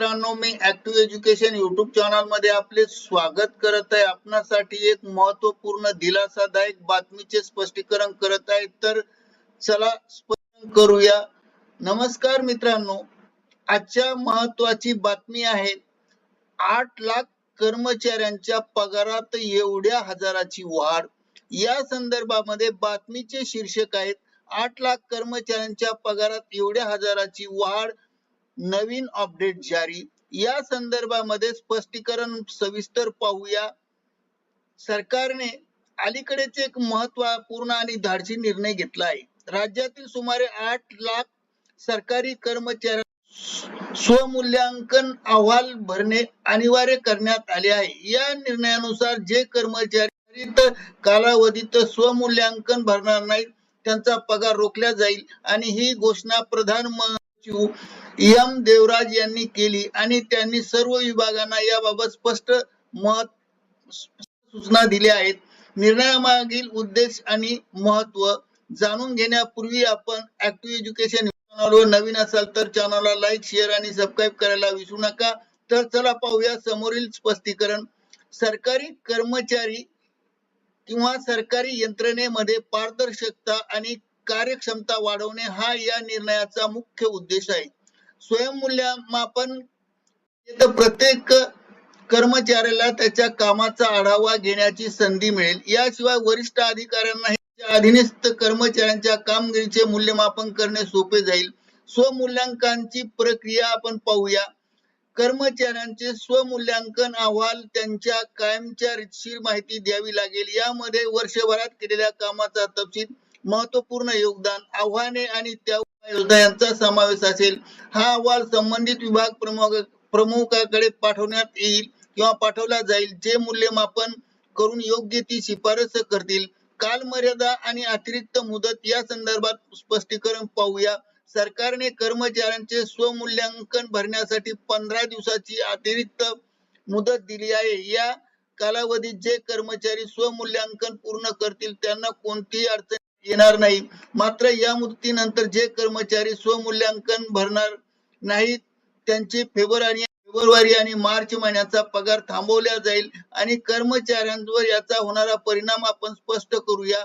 मित्रांनो मी active education YouTube चॅनलमध्ये आपले स्वागत करत आहे. आपणासाठी एक महत्त्वपूर्ण दिलासादायक बातमीचे स्पष्टीकरण करत आहे. तर चला स्पष्ट करूया. नमस्कार मित्रांनो आजच्या महत्वाची बातमी आहे आठ लाख कर्मचाऱ्यांच्या पगारात एवढ्या हजाराची वाढ. या संदर्भामध्ये बातमीचे शीर्षक आहेत आठ लाख कर्मचाऱ्यांच्या पगारात एवढ्या हजाराची वाढ नवीन अपडेट जारी. या संदर्भामध्ये स्पष्टीकरण सविस्तर पाहूया. सरकारने अलीकडेच एक महत्त्वपूर्ण आणि धाडसी निर्णय घेतला आहे. राज्यातील सुमारे आठ लाख सरकारी कर्मचारी स्वमूल्यांकन अहवाल भरणे अनिवार्य करण्यात आले आहे या निर्णयानुसार जे कर्मचारी कालावधीत स्वमूल्यांकन भरणार नाहीत त्यांचा पगार रोखला जाईल आणि ही घोषणा प्रधान एम देवराज यांनी केली आणि त्यांनी सर्व विभागांना याबाबत स्पष्ट मत सूचना दिल्या आहेत. निर्णयामागील उद्देश आणि महत्त्व जाणून घेण्यापूर्वी आपण ऍक्टिव्ह एज्युकेशन चॅनलवर नवीन असाल तर चॅनलला लाईक शेअर आणि सबस्क्राईब करायला विसरू नका. तर चला पाहूया समोरील स्पष्टीकरण. सरकारी कर्मचारी किंवा सरकारी यंत्रणेमध्ये पारदर्शकता आणि कार्यक्षमता वाढवणे हा या निर्णयाचा मुख्य उद्देश आहे. स्वयंमूल्यमापन प्रत्येक कर्मचाऱ्याला त्याच्या कामाचा आढावा घेण्याची संधी मिळेल. याशिवाय वरिष्ठ अधिकाऱ्यांना अधीनस्थ कर्मचाऱ्यांच्या कामगिरीचे मूल्यमापन करणे सोपे जाईल. स्वमूल्यांकनाची प्रक्रिया आपण पाहूया. कर्मचाऱ्यांचे स्वमूल्यांकन अहवाल त्यांच्या कायमच्या रितशीर माहिती द्यावी लागेल. यामध्ये वर्षभरात केलेल्या कामाचा तपशील महत्त्वपूर्ण योगदान आव्हाने आणि त्या योजना यांचा समावेश असेल. हा अहवाल संबंधित विभाग प्रमुख प्रमुखाकडे पाठवण्यात येईल किंवा पाठवला जाईल जे मूल्यमापन करून योग्य ती शिफारस करतील. कालमर्यादा आणि अतिरिक्त मुदत या संदर्भात स्पष्टीकरण पाहूया. सरकारने कर्मचाऱ्यांचे स्वमूल्यांकन भरण्यासाठी पंधरा दिवसाची अतिरिक्त मुदत दिली आहे. या कालावधीत जे कर्मचारी स्वमूल्यांकन पूर्ण करतील त्यांना कोणतीही अडचण येणार नाही. मात्र या मुदतीनंतर जे कर्मचारी स्वमूल्यांकन भरणार नाहीत त्यांचे फेब्रुवारी फेब्रुवारी आणि मार्च महिन्याचा पगार थांबवला जाईल आणि कर्मचाऱ्यांवर याचा होणारा परिणाम आपण स्पष्ट करूया.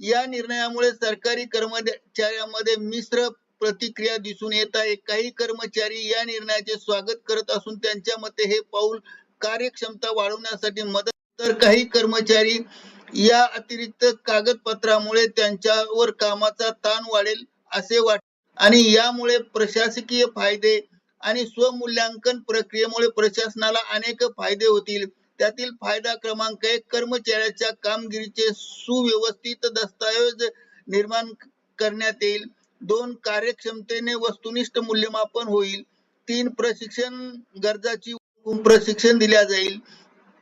या निर्णयामुळे सरकारी कर्मचाऱ्यांमध्ये मिश्र प्रतिक्रिया दिसून येत आहे. काही कर्मचारी या निर्णयाचे स्वागत करत असून त्यांच्या मते हे पाऊल कार्यक्षमता वाढवण्यासाठी मदत तर काही कर्मचारी या अतिरिक्त कागदपत्रामुळे त्यांच्यावर कामाचा ताण वाढेल असे वाट आणि यामुळे प्रशासकीय फायदे आणि स्वमूल्यांकन प्रक्रियेमुळे प्रशासनाला अनेक फायदे होतील. त्यातील फायदा क्रमांक एक कर्मचाऱ्याच्या कामगिरीचे सुव्यवस्थित दस्तऐवज निर्माण करण्यात येईल. दोन कार्यक्षमतेने वस्तुनिष्ठ मूल्यमापन होईल. तीन प्रशिक्षण गरजाची प्रशिक्षण दिल्या जाईल.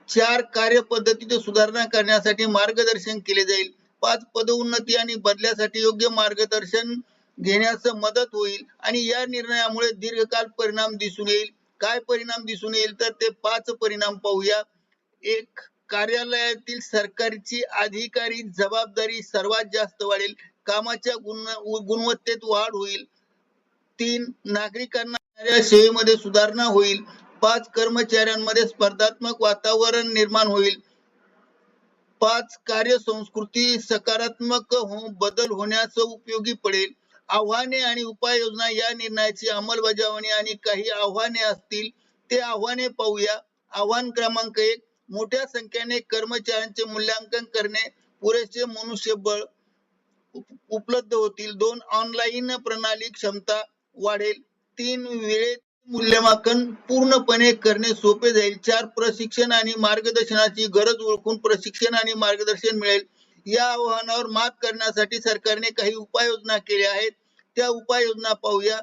चार कार्यपद्धतीत सुधारणा करण्यासाठी मार्गदर्शन केले जाईल. पाच पदोन्नती आणि बदल्यासाठी योग्य मार्गदर्शन घेण्यास मदत होईल आणि या निर्णयामुळे दीर्घकाल परिणाम दिसून येईल. काय परिणाम दिसून येईल तर ते पाच परिणाम पाहूया. एक कार्यालयातील सरकारची अधिकारी जबाबदारी सर्वात जास्त वाढेल. कामाच्या गुण गुणवत्तेत वाढ होईल. तीन नागरिकांना सेवेमध्ये सुधारणा होईल. पाच कर्मचाऱ्यांमध्ये स्पर्धात्मक वातावरण निर्माण होईल. पाच कार्य संस्कृती सकारात्मक हो बदल होण्यास उपयोगी पडेल. आव्हाने आणि उपाययोजना या निर्णयाची अंमलबजावणी आणि काही आव्हाने असतील ते आव्हाने पाहूया. आव्हान क्रमांक एक मोठ्या संख्येने कर्मचाऱ्यांचे मूल्यांकन करणे पुरेसे मनुष्यबळ उपलब्ध होतील. दोन ऑनलाईन प्रणाली क्षमता वाढेल. तीन वेळेत मूल्यमापन पूर्णपणे करणे सोपे जाईल. चार प्रशिक्षण आणि मार्गदर्शनाची गरज ओळखून प्रशिक्षण आणि मार्गदर्शन मिळेल. या आव्हानावर मात करण्यासाठी सरकारने काही उपाययोजना केल्या आहेत. त्या उपाययोजना पाहूया.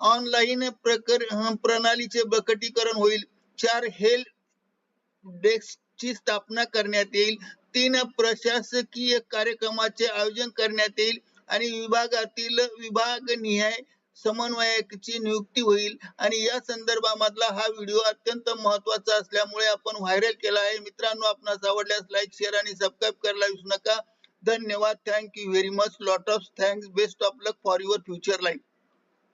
ऑनलाईन प्रकर प्रणालीचे बकटीकरण होईल. चार हेल्प डेस्कची स्थापना करण्यात येईल. तीन प्रशासकीय कार्यक्रमाचे आयोजन करण्यात येईल. आणि विभागातील विभाग निहाय समन्वयकाची नियुक्ती होईल. आणि या संदर्भामधला हा व्हिडिओ अत्यंत महत्त्वाचा असल्यामुळे आपण व्हायरल केला आहे. मित्रांनो आपणास आवडल्यास लाईक शेअर आणि सबस्क्राईब करायला विसरू नका. धन्यवाद. Thank you very much lot of thanks best of luck for your future life